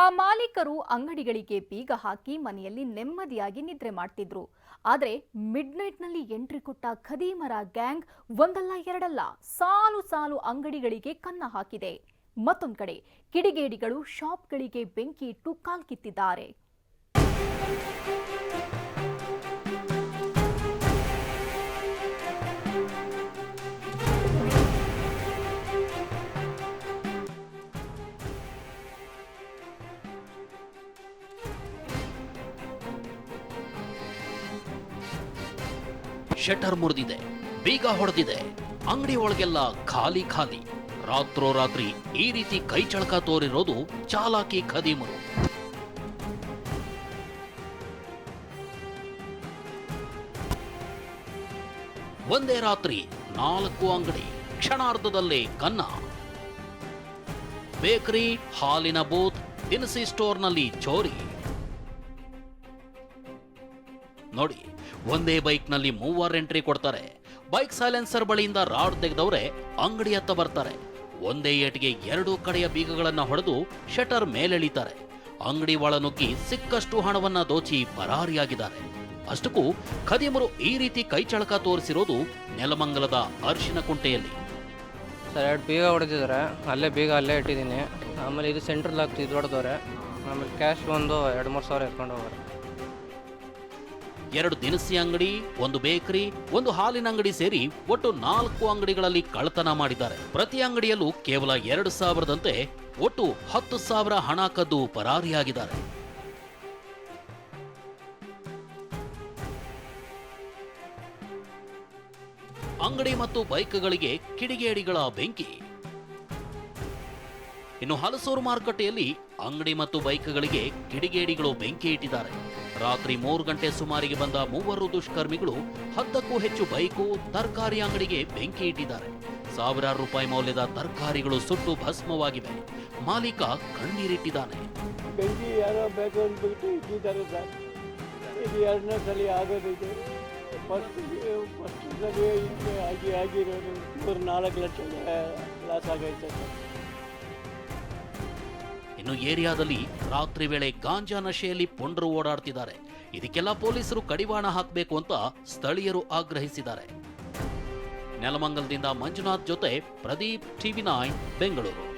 ಆ ಮಾಲೀಕರು ಅಂಗಡಿಗಳಿಗೆ ಬೀಗ ಹಾಕಿ ಮನೆಯಲ್ಲಿ ನೆಮ್ಮದಿಯಾಗಿ ನಿದ್ರೆ ಮಾಡ್ತಿದ್ರು. ಆದರೆ ಮಿಡ್ನೈಟ್ನಲ್ಲಿ ಎಂಟ್ರಿ ಕೊಟ್ಟ ಖದೀಮರ ಗ್ಯಾಂಗ್ ಒಂದಲ್ಲ ಎರಡಲ್ಲ, ಸಾಲು ಸಾಲು ಅಂಗಡಿಗಳಿಗೆ ಕನ್ನ ಹಾಕಿದೆ. ಮತ್ತೊಂದು ಕಡೆ ಕಿಡಿಗೇಡಿಗಳು ಶಾಪ್ಗಳಿಗೆ ಬೆಂಕಿ ಇಟ್ಟು ಕಾಲ್ಕಿತ್ತಿದ್ದಾರೆ. ಶಟರ್ ಮುರಿದಿದೆ, ಬೀಗ ಹೊಡೆದಿದೆ ಅಂಗಡಿ ಒಳಗೆಲ್ಲ ಖಾಲಿ ಖಾಲಿ. ರಾತ್ರೋರಾತ್ರಿ ಈ ರೀತಿ ಕೈ ಚಳಕ ತೋರಿರೋದು ಚಾಲಾಕಿ ಖದೀಮರು. ಒಂದೇ ರಾತ್ರಿ ನಾಲ್ಕು ಅಂಗಡಿ, ಕ್ಷಣಾರ್ಧದಲ್ಲಿ ಕನ್ನ. ಬೇಕರಿ, ಹಾಲಿನ ಬೂತ್, ದಿನಸಿ ಸ್ಟೋರ್ನಲ್ಲಿ ಚೋರಿ. ನೋಡಿ ಒಂದೇ ಬೈಕ್ನಲ್ಲಿ ಮೂವರ್ ಎಂಟ್ರಿ ಕೊಡ್ತಾರೆ. ಬೈಕ್ ಸೈಲೆನ್ಸರ್ ಬಳಿಯಿಂದ ರಾಡ್ ತೆಗೆದವ್ರೆ ಅಂಗಡಿ ಹತ್ತ ಬರ್ತಾರೆ. ಒಂದೇ ಏಟಿಗೆ ಎರಡು ಕಡೆಯ ಬೀಗಗಳನ್ನು ಹೊಡೆದು ಶಟರ್ ಮೇಲೆಳಿತಾರೆ. ಅಂಗಡಿ ಒಳ ನುಗ್ಗಿ ಸಿಕ್ಕಷ್ಟು ಹಣವನ್ನ ದೋಚಿ ಪರಾರಿಯಾಗಿದ್ದಾರೆ. ಅಷ್ಟಕ್ಕೂ ಖದೀಮರು ಈ ರೀತಿ ಕೈಚಳಕ ತೋರಿಸಿರೋದು ನೆಲಮಂಗಲದ ಅರ್ಶಿನ ಕುಂಟೆಯಲ್ಲಿ. ಸರ್, ಎರಡು ಬೀಗ ಹೊಡೆದಿದ್ದಾರೆ. ಅಲ್ಲೇ ಬೀಗ ಅಲ್ಲೇ ಇಟ್ಟಿದ್ದೀನಿ. ಆಮೇಲೆ ಇದು ಸೆಂಟ್ರಲ್ ಹಾಕ್ತಿದ್ದು ಹೊಡೆದವ್ರೆ ಆಮೇಲೆ ಕ್ಯಾಶ್ ಒಂದು ಎರಡು ಮೂರು ಸಾವಿರ ಎತ್ಕೊಂಡು ಹೋಗ್ರೆ. ಎರಡು ದಿನಸಿ ಅಂಗಡಿ, ಒಂದು ಬೇಕರಿ, ಒಂದು ಹಾಲಿನ ಅಂಗಡಿ ಸೇರಿ ಒಟ್ಟು ನಾಲ್ಕು ಅಂಗಡಿಗಳಲ್ಲಿ ಕಳ್ಳತನ ಮಾಡಿದ್ದಾರೆ. ಪ್ರತಿ ಅಂಗಡಿಯಲ್ಲೂ ಕೇವಲ ಎರಡು ಸಾವಿರದಂತೆ ಒಟ್ಟು ಹತ್ತು ಸಾವಿರ ಹಣ ಕದ್ದು ಪರಾರಿಯಾಗಿದ್ದಾರೆ. ಅಂಗಡಿ ಮತ್ತು ಬೈಕ್ಗಳಿಗೆ ಕಿಡಿಗೇಡಿಗಳ ಬೆಂಕಿ. ಇನ್ನು ಹಲಸೂರು ಮಾರುಕಟ್ಟೆಯಲ್ಲಿ ಅಂಗಡಿ ಮತ್ತು ಬೈಕ್ಗಳಿಗೆ ಕಿಡಿಗೇಡಿಗಳು ಬೆಂಕಿ ಇಟ್ಟಿದ್ದಾರೆ. ರಾತ್ರಿ ಮೂರು ಗಂಟೆ ಸುಮಾರಿಗೆ ಬಂದ ಮೂವರು ದುಷ್ಕರ್ಮಿಗಳು ಹತ್ತಕ್ಕೂ ಹೆಚ್ಚು ಬೈಕು, ತರಕಾರಿ ಅಂಗಡಿಗೆ ಬೆಂಕಿ ಇಟ್ಟಿದ್ದಾರೆ. ಸಾವಿರಾರು ರೂಪಾಯಿ ಮೌಲ್ಯದ ತರಕಾರಿಗಳು ಸುಟ್ಟು ಭಸ್ಮವಾಗಿವೆ. ಮಾಲೀಕ ಕಣ್ಣೀರಿಟ್ಟಿದ್ದಾನೆ. ಬೆಂಕಿ ಯಾರೋ ಬೇಕು ಅಂದ್ಬಿಟ್ಟು ಇಟ್ಟಿದ್ದಾರೆ ಸರ್. ಇದು ಎರಡನೇ ಸಲ ಆಗೋದಿದೆ ಫಸ್ಟ್ ಫಸ್ಟ್ ಸಲ ಆಗಿ ಆಗಿರೋದು ಮೂರು ನಾಲ್ಕು ಲಕ್ಷ ಲಾಸ್ ಆಗೈತೆ ಸರ್. ಇನ್ನು ಏರಿಯಾದಲ್ಲಿ ರಾತ್ರಿ ವೇಳೆ ಗಾಂಜಾ ನಶೆಯಲ್ಲಿ ಪೊಂಡರು ಓಡಾಡ್ತಿದ್ದಾರೆ. ಇದಕ್ಕೆಲ್ಲ ಪೊಲೀಸರು ಕಡಿವಾಣ ಹಾಕಬೇಕು ಅಂತ ಸ್ಥಳೀಯರು ಆಗ್ರಹಿಸಿದ್ದಾರೆ. ನೆಲಮಂಗಲದಿಂದ ಮಂಜುನಾಥ್ ಜೊತೆ ಪ್ರದೀಪ್ ಟಿವಿ ನೈನ್, ಬೆಂಗಳೂರು.